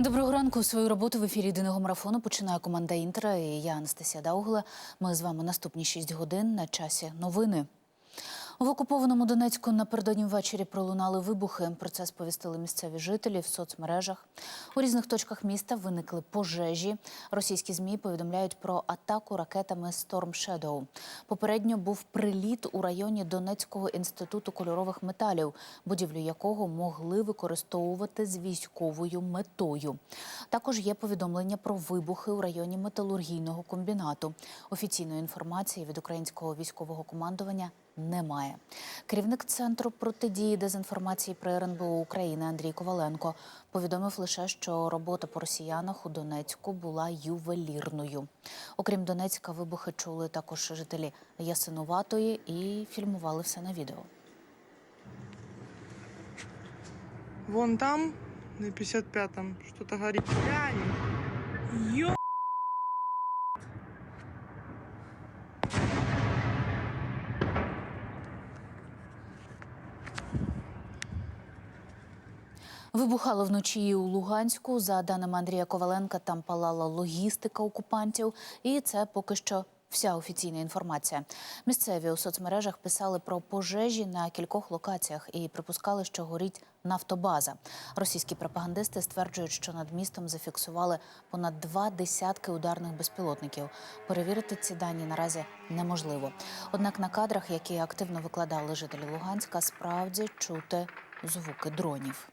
Доброго ранку. Свою роботу в ефірі єдиного марафону починає команда Інтера. І я Анастасія Даугла. Ми з вами наступні 6 годин на часі новини. В окупованому Донецьку напередодні ввечері пролунали вибухи. Про це сповістили місцеві жителі в соцмережах. У різних точках міста виникли пожежі. Російські змі повідомляють про атаку ракетами Storm Shadow. Попередньо був приліт у районі Донецького інституту кольорових металів, будівлю якого могли використовувати з військовою метою. Також є повідомлення про вибухи у районі металургійного комбінату. Офіційної інформації від українського військового командування немає. Керівник центру протидії дезінформації при РНБО України Андрій Коваленко повідомив лише, що робота по росіянах у Донецьку була ювелірною. Окрім Донецька, вибухи чули також жителі Ясинуватої і фільмували все на відео. Вон там, на 55-м, что-то горит. Глянь. Ё... Вибухало вночі у Луганську. За даними Андрія Коваленка, там палала логістика окупантів, і це поки що вся офіційна інформація. Місцеві у соцмережах писали про пожежі на кількох локаціях і припускали, що горить нафтобаза. Російські пропагандисти стверджують, що над містом зафіксували понад два десятки ударних безпілотників. Перевірити ці дані наразі неможливо. Однак на кадрах, які активно викладали жителі Луганська, справді чути звуки дронів.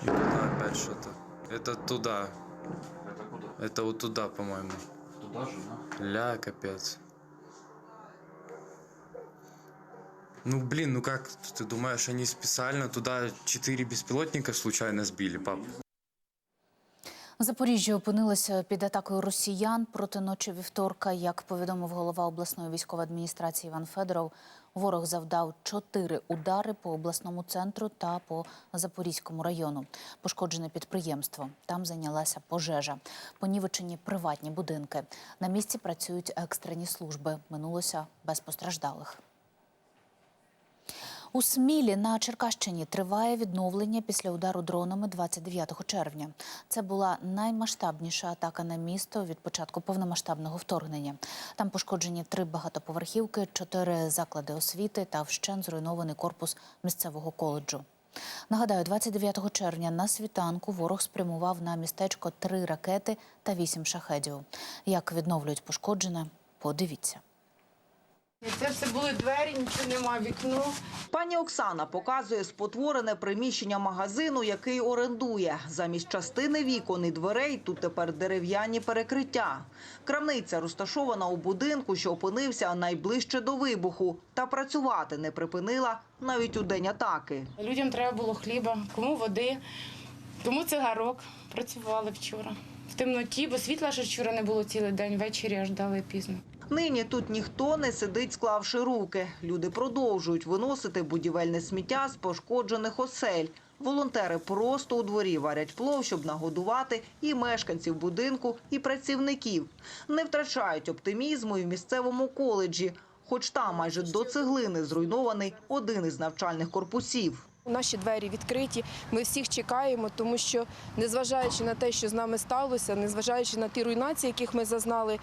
Куда опять что-то? Это туда. Это куда? Это вот туда, по-моему. Туда же, да? Ля, капец. Ну, блин, ну как ты думаешь, они специально туда четыре беспилотника случайно сбили, пап? Запоріжжя опинилося під атакою росіян проти ночі вівторка. Як повідомив голова обласної військової адміністрації Іван Федоров, ворог завдав чотири удари по обласному центру та по Запорізькому району. Пошкоджене підприємство. Там зайнялася пожежа. Понівечені приватні будинки. На місці працюють екстрені служби. Минулося без постраждалих. У Смілі на Черкащині триває відновлення після удару дронами 29 червня. Це була наймасштабніша атака на місто від початку повномасштабного вторгнення. Там пошкоджені три багатоповерхівки, чотири заклади освіти та вщен зруйнований корпус місцевого коледжу. Нагадаю, 29 червня на світанку ворог спрямував на містечко три ракети та вісім шахедів. Як відновлюють пошкоджене, подивіться. Це все були двері, нічого нема, вікно. Пані Оксана показує спотворене приміщення магазину, який орендує. Замість частини вікон і дверей тут тепер дерев'яні перекриття. Крамниця розташована у будинку, що опинився найближче до вибуху, та працювати не припинила навіть у день атаки. Людям треба було хліба, кому води, кому цигарок. Працювали вчора. В темноті, бо світла ж вчора не було цілий день, ввечері аж дали пізно. Нині тут ніхто не сидить, склавши руки. Люди продовжують виносити будівельне сміття з пошкоджених осель. Волонтери просто у дворі варять плов, щоб нагодувати і мешканців будинку, і працівників. Не втрачають оптимізму і в місцевому коледжі, хоч там майже до цеглини зруйнований один із навчальних корпусів. Наші двері відкриті. Ми всіх чекаємо, тому що, незважаючи на те, що з нами сталося, незважаючи на ті руйнації, яких ми зазнали,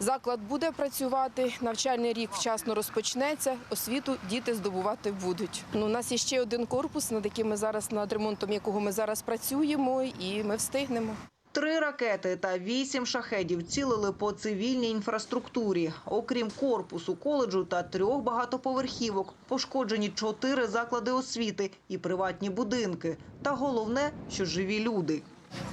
заклад буде працювати. Навчальний рік вчасно розпочнеться. Освіту діти здобувати будуть. Ну, у нас є ще один корпус, над яким ми зараз над ремонтом якого ми зараз працюємо, і ми встигнемо. Три ракети та вісім шахедів цілили по цивільній інфраструктурі. Окрім корпусу коледжу та трьох багатоповерхівок, пошкоджені чотири заклади освіти і приватні будинки. Та головне, що живі люди.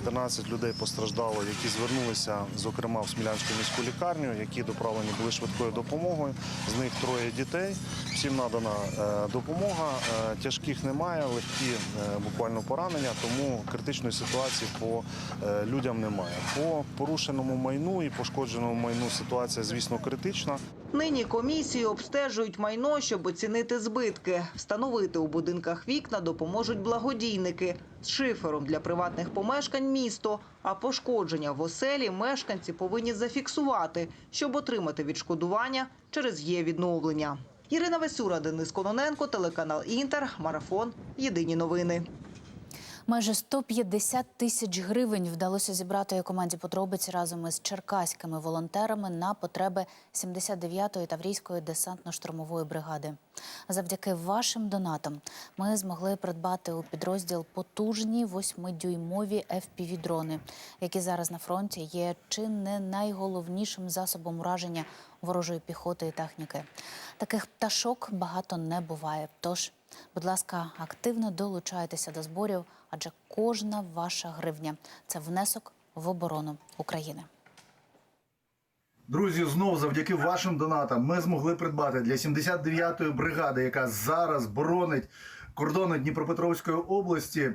13 людей постраждало, які звернулися, зокрема в Смілянську міську лікарню, які доправлені були швидкою допомогою. З них троє дітей. Всім надана е, допомога. Е, Тяжких немає, легкі е, буквально поранення, тому критичної ситуації по людям немає. По порушеному майну і пошкодженому майну ситуація, звісно, критична. Нині комісії обстежують майно, щоб оцінити збитки. Встановити у будинках вікна допоможуть благодійники. З шифером для приватних помешкань місто, а пошкодження в оселі мешканці повинні зафіксувати, щоб отримати відшкодування через є відновлення. Ірина Весюра, Денис Кононенко, телеканал Інтер, Марафон. Єдині новини. Майже 150 тисяч гривень вдалося зібрати команді подробиць разом із черкаськими волонтерами на потреби 79-ї таврійської десантно-штурмової бригади. Завдяки вашим донатам ми змогли придбати у підрозділ потужні восьмидюймові FPV-дрони, які зараз на фронті є чи не найголовнішим засобом ураження ворожої піхоти і техніки. Таких пташок багато не буває. Тож, будь ласка, активно долучайтеся до зборів, адже кожна ваша гривня це внесок в оборону України. Друзі, знов завдяки вашим донатам ми змогли придбати для 79-ї бригади, яка зараз боронить кордони Дніпропетровської області.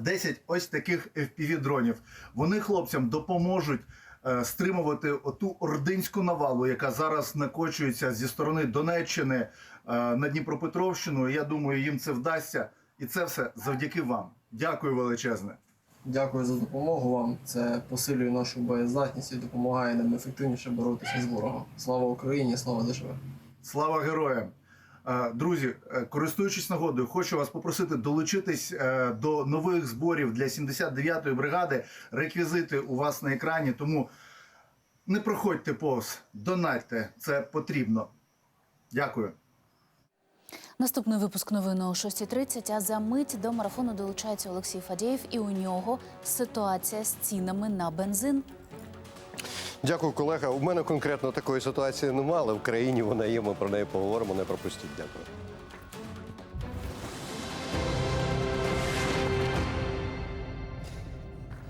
10 ось таких FPV-дронів. Вони хлопцям допоможуть е, стримувати оту ординську навалу, яка зараз накочується зі сторони Донеччини е, на Дніпропетровщину. Я думаю, їм це вдасться. І це все завдяки вам. Дякую величезне. Дякую за допомогу вам. Це посилює нашу боєздатність і допомагає нам ефективніше боротися з ворогом. Слава Україні, слава ДЖВ! Слава героям! Е, Друзі, е, користуючись нагодою, хочу вас попросити долучитись е, до нових зборів для 79-ї бригади. Реквізити у вас на екрані, тому не проходьте повз, донатьте, це потрібно. Дякую. Наступний випуск новин о 6.30, а за мить до марафону долучається Олексій Фадєєв, і у нього ситуація з цінами на бензин. Дякую, колега. У мене конкретно такої ситуації немає, але в країні вона є. Ми про неї поговоримо. Не пропустіть. Дякую.